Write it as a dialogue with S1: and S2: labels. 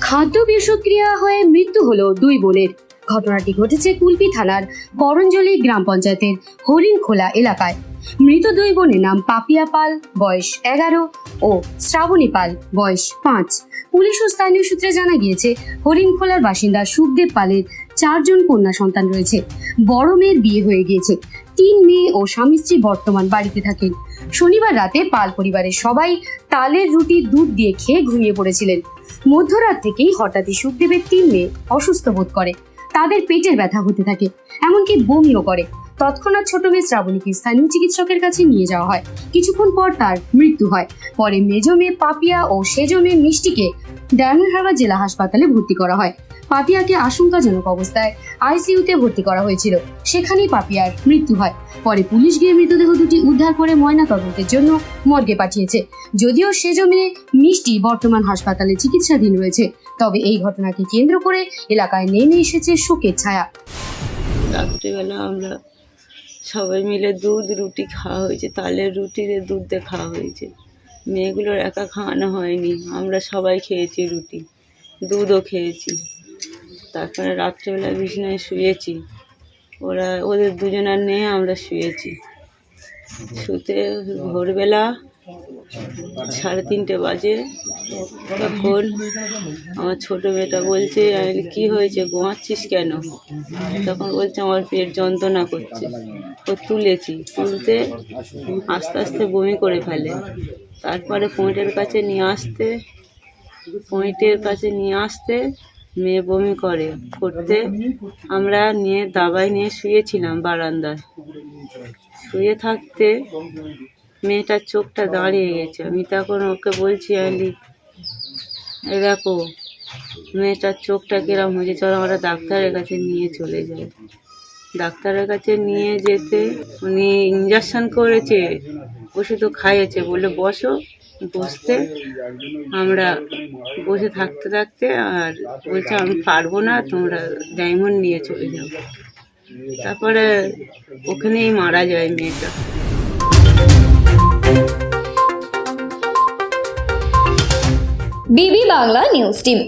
S1: খাদ্য বিষক্রিয়া হয়ে মৃত্যু হলো দুই বোনের। ঘটনাটি ঘটেছে কুলপি থানার করঞ্জলি গ্রাম পঞ্চায়েতের হরিণখোলা এলাকায়। মৃত দুই বোনের নাম পাপিয়া পাল, বয়স এগারো, ও শ্রাবণী পাল, বয়স পাঁচ। পুলিশ ও স্থানীয় সূত্রে জানা গিয়েছে, হরিণখোলার বাসিন্দা সুখদেব পালের চারজন কন্যা সন্তান রয়েছে। বড় মেয়ের বিয়ে হয়ে গিয়েছে। তিন মেয়ে ও স্বামী স্ত্রী বর্তমান বাড়িতে থাকেন। শনিবার রাতে পাল পরিবারের সবাই তালের রুটি, দুধ দিয়ে খেয়ে ঘুমিয়ে পড়েছিলেন। মধ্যরাত থেকেই হঠাৎই সুখদেবের তিন মেয়ে অসুস্থ বোধ করে। তাদের পেটের ব্যথা হতে থাকে, এমনকি বমিও করে। তৎক্ষণাৎ ছোট মেয়ে শ্রাবণীকে স্থানীয় চিকিৎসকের কাছে নিয়ে যাওয়া হয়। কিছুক্ষণ পর তার মৃত্যু হয়। পরে মেজ মেয়ে পাপিয়া ও সেজ মেয়ে মিষ্টিকে ডায়মন্ড হারবার জেলা হাসপাতালে ভর্তি করা হয়। পাপিয়াকে আশঙ্কাজনক অবস্থায় আইসিইউতে ভর্তি করা হয়েছিল। সেখানেই পাপিয়ার মৃত্যু হয়। পরে পুলিশ গিয়ে মৃতদেহ দুটি উদ্ধার করে ময়না তদন্তের জন্য মর্গে পাঠিয়েছে। যদিও সেজ মেয়ে মিষ্টি বর্তমান হাসপাতালে চিকিৎসাধীন রয়েছে, তবে এই ঘটনাকে কেন্দ্র করে এলাকায় নেমে এসেছে শোকের ছায়া।
S2: রাত্রিবেলা আমরা সবাই মিলে দুধ রুটি খাওয়া হয়েছে, তালের রুটি দিয়ে দুধ দিয়ে খাওয়া হয়েছে। মেয়েগুলোর একা খাওয়ানো হয়নি, আমরা সবাই খেয়েছি রুটি, দুধও খেয়েছি। তারপরে রাত্রেবেলা বিছানায় শুয়েছি, ওরা, ওদের দুজনার নিয়ে আমরা শুয়েছি। শুতে ভোরবেলা সাড়ে তিনটে বাজে। তখন আমার ছোট মেয়েটা বলছে কি হয়েছে? ঘুমাচ্ছিস কেন? তখন বলছে, আমার পেট যন্ত্রণা করছে। ও তুলেছি। তুলতে আস্তে আস্তে বমি করে ফেলে। তারপরে পয়েন্টের কাছে নিয়ে আসতে, পয়েন্টের কাছে নিয়ে আসতে মেয়ে বমি করে। করতে আমরা নিয়ে, দাবায় নিয়ে শুয়েছিলাম বারান্দায়। শুয়ে থাকতে মেয়েটার চোখটা দাঁড়িয়ে গেছে। আমি তখন ওকে বলছি আলি এ দেখো মেয়েটার চোখটা কিরম হয়েছে? চলো আমরা ডাক্তারের কাছে নিয়ে চলে যাই। ডাক্তারের কাছে নিয়ে যেতে উনি ইঞ্জেকশন করেছে ওষুধও খাইয়েছে। বলে বসো বসতে আমরা বসে থাকতে থাকতে আর বলছে আমি পারব না তোমরা ডায়মন্ড নিয়ে চলে যাও। তারপরে ওখানেই মারা যায় মেয়েটা।
S3: बीबी बांग्ला न्यूज़ टीम